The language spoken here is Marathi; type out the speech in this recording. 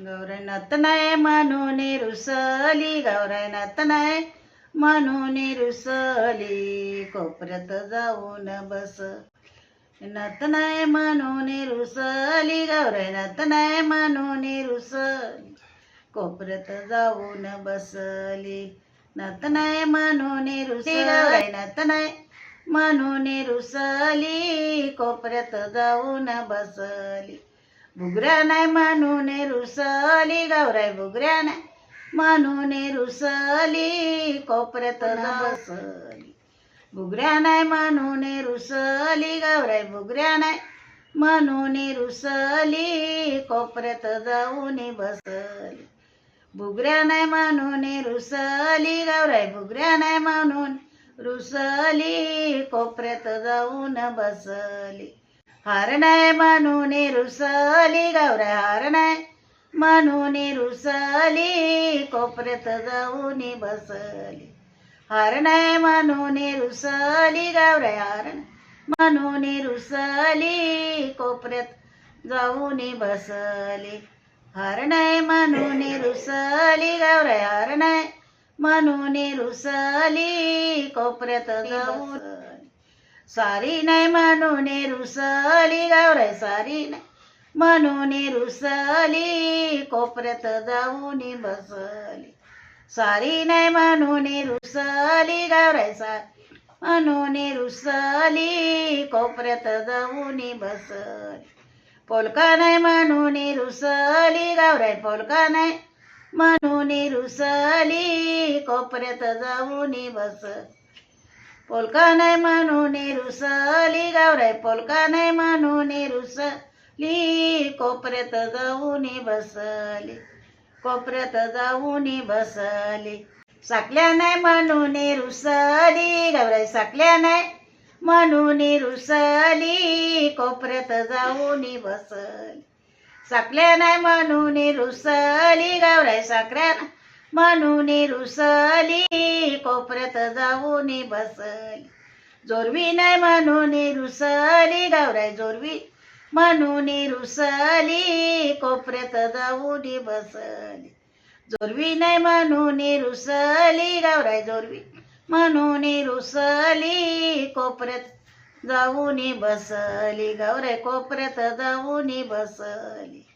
गौरनतनय नाही म्हणून रुसली गौरनतनय नाही म्हणून रुसली कोपऱ्यात जाऊन बस. नत नाही म्हणून रुसली गौरनतनय नाही म्हणून रुसली कोपऱ्यात जाऊन बसली. नत नाही म्हणून रुसली गौरैनात नाही म्हणून रुसली कोपऱ्यात जाऊन बसली. बुगऱ्या नाही म्हणून रुसली गौराई बुगऱ्या नाही म्हणून रुसली कोपऱ्यात बसली. बुगऱ्या नाही म्हणून रुसली गौराई बुगऱ्या नाही म्हणून रुसली कोपऱ्यात जाऊन बसली. बुगऱ्या नाही म्हणून रुसली गौराई बुगऱ्या नाही म्हणून रुसली कोपऱ्यात जाऊन बसली. हार म्हणून रुसली गौऱ्या हार म्हणून रुसली कोपऱ्यात जाऊन बसली। हार म्हणून रुसली गौऱ्या हरण म्हणून रुसली कोपऱ्यात जाऊन बसली। हार म्हणून रुसली गौऱ्या हार म्हणून रुसली कोपऱ्यात जाऊन सारी नाही म्हणून रुसली गावराय सारी नाही म्हणून रुसली कोपऱ्यात जाऊन बसली. सारी नाही म्हणून रुसली गावराय सारी म्हणून रुसली कोपऱ्यात जाऊन बसली. पोलका नाही म्हणून रुसली गावराय पोलका नाही म्हणून रुसली कोपऱ्यात जाऊन बस पोलका नाही म्हणून रुसली पोलका नाही म्हणून रुसली. कोपऱ्यात जाऊन बसली. कोपऱ्यात जाऊन बसली. साकल्या नाही म्हणून रुसली. गौराई साकल्या नाही म्हणून रुसली. कोपऱ्यात जाऊन बसली. साकल्या नाही म्हणून रुसली. गौराई साकऱ्या म्हणून रुसली. कोपऱ्यात जाऊन बसली. जोरवी नाही म्हणून रुसली गावराय जोरवी. म्हणून रुसली कोपऱ्यात जाऊन बसली. जोरवी नाही म्हणून रुसली गावराय जोरवी. म्हणून रुसली कोपऱ्यात जाऊन बसली. गावराय कोपऱ्यात जाऊन बसली.